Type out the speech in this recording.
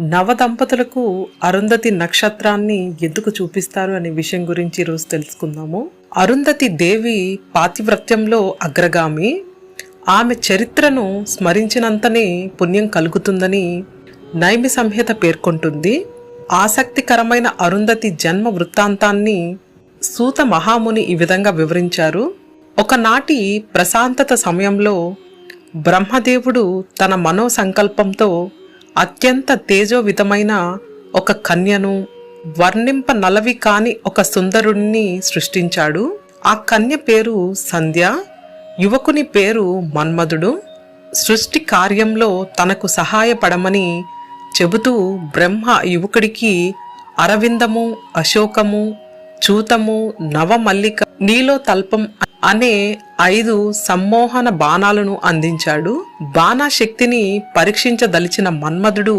నవదంపతులకు అరుంధతి నక్షత్రాన్ని ఎందుకు చూపిస్తారు అనే విషయం గురించి ఈరోజు తెలుసుకుందాము. అరుంధతి దేవి పాతివ్రత్యంలో అగ్రగామి. ఆమె చరిత్రను స్మరించినంతనే పుణ్యం కలుగుతుందని నైమి సంహిత పేర్కొంటుంది. ఆసక్తికరమైన అరుంధతి జన్మ వృత్తాంతాన్ని సూత మహాముని ఈ విధంగా వివరించారు. ఒకనాటి ప్రశాంతత సమయంలో బ్రహ్మదేవుడు తన మనో సంకల్పంతో అత్యంత తేజోవితమైన ఒక కన్యను వర్ణింప నలవి కాని ఒక సుందరుణ్ణి సృష్టించాడు. ఆ కన్య పేరు సంధ్య యువకుని పేరు మన్మధుడు. సృష్టి కార్యంలో తనకు సహాయపడమని చెబుతూ బ్రహ్మ యువకుడికి అరవిందము అశోకము చూతము నవమల్లిక నీలో తల్పం అనే ఐదు సమ్మోహన బాణాలను అందించాడు. బాణశక్తిని పరీక్షించదలిచిన మన్మధుడు